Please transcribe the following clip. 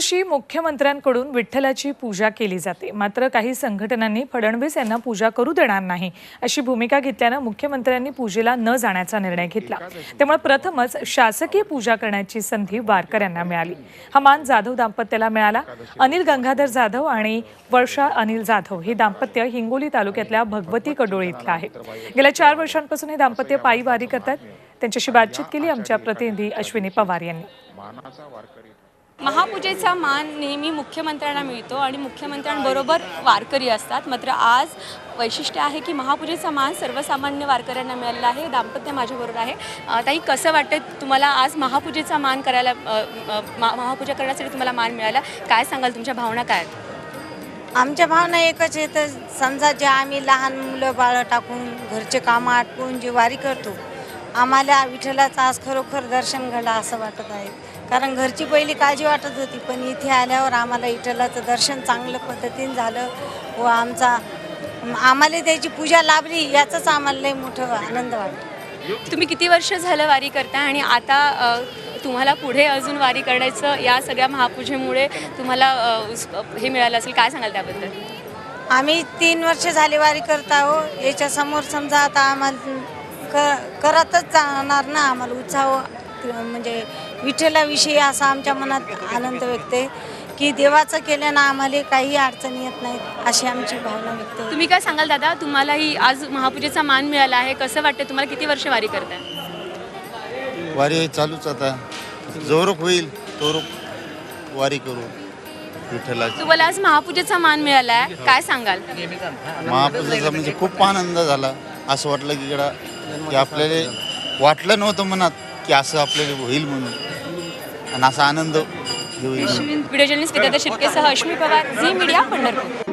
दरवर्षी मुख्यमंत्र्यांकडून विठ्ठलाची पूजा केली जाते. मात्र काही संघटनांनी फडणवीस यांना पूजा करू देणार नाही. अशी भूमिका घेतल्यानं मुख्यमंत्र्यांनी पूजेला न जाण्याचा निर्णय घेतला. त्यामुळे प्रथमच शासकीय पूजा करण्याची संधी वारकऱ्यांना मिळाली. हा मान जाधव दाम्पत्याला मिळाला. अनिल गंगाधर जाधव आणि वर्षा अनिल जाधव हे दाम्पत्य हिंगोली तालुक्यातल्या भगवती कडोळी इथलं आहे गेल्या चार वर्षांपासून हे दाम्पत्य पायी वारी करतात. त्यांच्याशी बातचीत केली आमच्या प्रतिनिधी अश्विनी पवार यांनी. महापूजेचा मान नेहमी मुख्यमंत्र्यांना मिळतो आणि मुख्यमंत्र्यांबरोबर वारकरी असतात. मात्र आज वैशिष्ट्य आहे की महापूजेचा मान सर्वसामान्य वारकऱ्यांना मिळालेला आहे. दाम्पत्य माझ्याबरोबर आहे. ताई कसं वाटतं तुम्हाला आज महापूजेचा मान करायला महापूजा करण्यासाठी तुम्हाला मान मिळाला? काय सांगाल? तुमच्या भावना काय आहेत? आमच्या भावना एकच आहे. तर समजा जे आम्ही लहान मुलं बाळं टाकून घरचे कामं आटपून जे वारी करतो आम्हाला विठ्ठलाचं आज खरोखर दर्शन घडलं असं वाटत आहे. कारण घरची पहिली काळजी वाटत होती पण इथे आल्यावर आम्हाला विठ्ठलाचं दर्शन चांगलं पद्धतीने झालं व आमचा आम्हाला त्याची पूजा लाभली याचाच आम्हाला लई मोठं आनंद वाटतो. तुम्ही किती वर्ष झालं वारी करता आणि आता तुम्हाला पुढे अजून वारी करण्याचं या सगळ्या महापूजेमुळे तुम्हाला हे मिळालं असेल काय सांगाल त्याबद्दल? आम्ही तीन वर्ष झाली वारी करत आहो याच्या समोर समजा आता आम्हाला क करतच जाणार ना आम्हाला उत्साह म्हणजे विठ्ठलाविषयी असा आमच्या मनात आनंद व्यक्त आहे की देवाचं केल्यानं आम्हाला काही अडचणी येत नाहीत अशी आमची भावना व्यक्त आहे. तुम्ही काय सांगाल दादा? तुम्हालाही आज महापूजेचा मान मिळाला आहे. कसं वाटतं तुम्हाला किती वर्ष वारी करताय? वारी चालूच आता. जोरक होईल तोरक वारी करू विठ्ठलाची. तुम्हाला आज महापूजेचा मान मिळाला आहे काय सांगाल? महापूजेचा म्हणजे खूप आनंद झाला. असं वाटलं की इकडं की आपल्याला वाटलं नव्हतं मनात की असं आपल्याला होईल म्हणून. आणि असा आनंद होईल व्हिडिओ जर्नलिस्ट विद्यार्थी शिटकेसह अश्मी पवार झी मीडिया पंढरपूर.